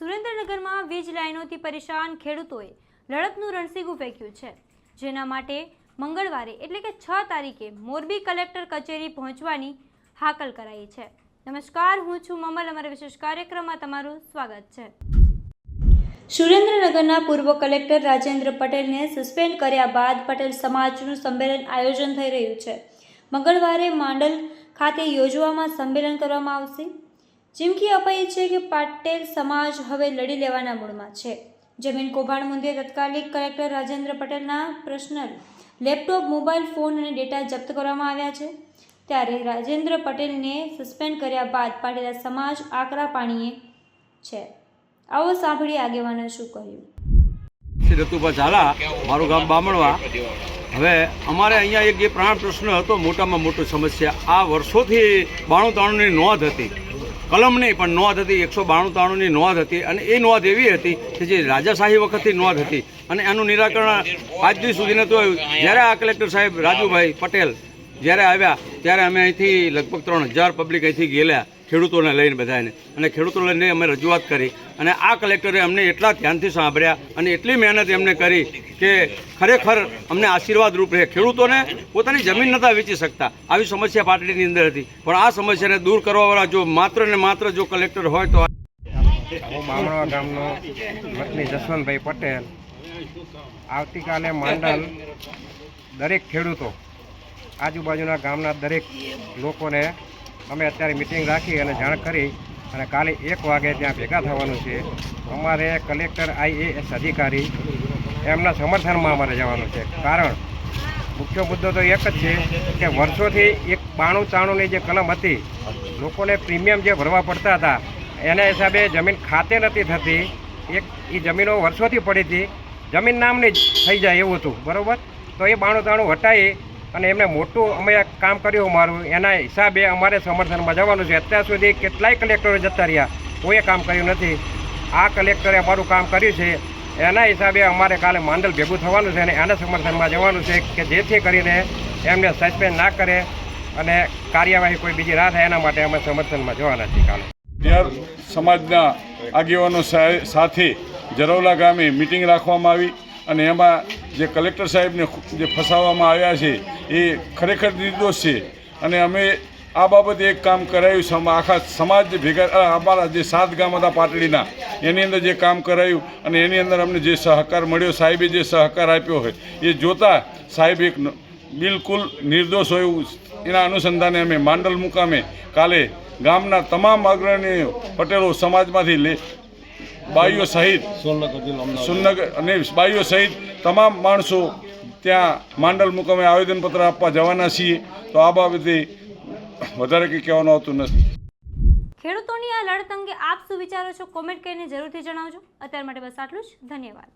સુરેન્દ્રનગરમાં વીજ લાઇનોથી પરેશાન ખેડૂતોએ લડતનું રણસીગું ફેંક્યું છે. જેના માટે મંગળવારે, એટલે કે છ તારીખે, મોરબી કલેક્ટર કચેરી પહોંચવાની હાકલ કરાઈ છે. નમસ્કાર, હું છું મમલ. અમારા વિશેષ કાર્યક્રમમાં તમારું સ્વાગત છે. સુરેન્દ્રનગરના પૂર્વ કલેક્ટર રાજેન્દ્ર પટેલને સસ્પેન્ડ કર્યા બાદ પટેલ સમાજનું સંમેલન આયોજન થઈ રહ્યું છે. મંગળવારે માંડલ ખાતે યોજવામાં સંમેલન કરવામાં આવશે. ચીમકી અપાઈ છે કે પાટેલ સમાજ હવે લડી લેવાના મૂળમાં છે. જમીન કૌભાંડ મુદ્દે તત્કાલિક કલેક્ટર રાજેન્દ્ર પટેલના પર્સનલ લેપટોપ, મોબાઈલ, ફોન અને ડેટા જપ્ત કરવામાં આવ્યા છે. ત્યારે રાજેન્દ્ર પટેલને સસ્પેન્ડ કર્યા બાદ પાટીદાર સમાજ આકરા પાણીએ છે. આવો સાંભળી આગેવાને શું કહ્યું. શ્રી રતુભા ઝાલા, મારું ગામ બામણવા. હવે અમારે અહીંયા એક જે પ્રાણ પ્રશ્ન હતો, મોટામાં મોટો સમસ્યા. આ વર્ષોથી બાણું તાણુંની નોંધ હતી. કલમ નહીં, પણ નોંધ હતી, એકસો બાણું તાણુંની નોંધ હતી. અને એ નોંધ એવી હતી કે જે રાજાશાહી વખતથી નોંધ હતી. અને એનું નિરાકરણ આજ દિવસ સુધી નહોતું આવ્યું જ્યારે આ કલેક્ટર સાહેબ રાજુભાઈ પટેલ જ્યારે આવ્યા, ત્યારે અમે અહીંથી લગભગ ત્રણ હજાર પબ્લિક અહીંથી ગયેલા. ખેડૂતોને લઈને બધાને અને ખેડૂતો લઈને અમે રજૂઆત કરી. અને આ કલેક્ટરે અમને એટલા ધ્યાનથી સાંભળ્યા અને એટલી મહેનત એમને કરી કે ખરેખર અમને આશીર્વાદ રૂપ રહે. ખેડૂતોને પોતાની જમીન નહોતા વેચી શકતા. આવી સમસ્યા પાટડીની અંદર હતી. પણ આ સમસ્યાને દૂર કરવાવાળા જો માત્ર ને માત્ર જો કલેક્ટર હોય તો હું બામણવા ગામનો વતની જસવંતભાઈ પટેલ. આવતીકાલે માંડલ દરેક ખેડૂતો, આજુબાજુના ગામના દરેક લોકોને અમે અત્યારે મિટિંગ રાખી અને જાણ કરી અને કાલે એક વાગે ત્યાં ભેગા થવાનું છે. અમારે કલેક્ટર આઈએએસ અધિકારી એમના સમર્થનમાં અમારે જવાનું છે. કારણ, મુખ્ય મુદ્દો તો એક જ છે કે વર્ષોથી એક બાણું ચાણુંની જે કલમ હતી, લોકોને પ્રીમિયમ જે ભરવા પડતા હતા, એના હિસાબે જમીન ખાતે નથી થતી. એક એ જમીનો વર્ષોથી પડી હતી. જમીન નામની જ થઈ જાય એવું હતું. બરાબર? તો એ બાણું તાણું હટાવી અને એમને મોટું અમે કામ કર્યું અમારું. એના હિસાબે અમારે સમર્થનમાં જવાનું છે. અત્યાર સુધી કેટલાય કલેક્ટરો જતા રહ્યા. કોઈએ કામ કર્યું નથી. આ કલેક્ટરે અમારું કામ કર્યું છે. એના હિસાબે અમારે કાલે માંડલ ભેગું થવાનું છે અને એના સમર્થનમાં જવાનું છે કે જેથી કરીને એમને સસ્પેન્ડ ના કરે અને કાર્યવાહી કોઈ બીજી ના થાય એના માટે અમે સમર્થનમાં જવાના છીએ કાલે. ત્યાર સમાજના આગેવાનો સાથે જરવલા ગામે મિટિંગ રાખવામાં આવી. અને એમાં જે કલેક્ટર સાહેબને જે ફસાવવામાં આવ્યા છે, એ ખરેખર નિર્દોષ છે. અને અમે આ બાબતે એક કામ કરાયું આખા સમાજ ભેગા અમારા જે સાત ગામ હતા પાટડીના, એની અંદર જે કામ કરાયું અને એની અંદર અમને જે સહકાર મળ્યો, સાહેબે જે સહકાર આપ્યો હોય, એ જોતા સાહેબ એક બિલકુલ નિર્દોષ હોય એવું એના અનુસંધાને અમે માંડલ મુકામે કાલે ગામના તમામ અગ્રણીઓ પટેલો સમાજમાંથી લે બાઈઓ સહિત સુનગર અને બાઈઓ સહિત તમામ માણસો ત્યાં માંડલ મુકામે આવેદનપત્ર આપવા જવાના છીએ. તો આ બાબતે વધારે કંઈ કહેવાનું આવતું નથી. ખેડૂતોની આ લડત અંગે આપ શું વિચારો છો? કોમેન્ટ કરીને જરૂરથી જણાવજો. અત્યાર માટે બસ આટલું જ. ધન્યવાદ.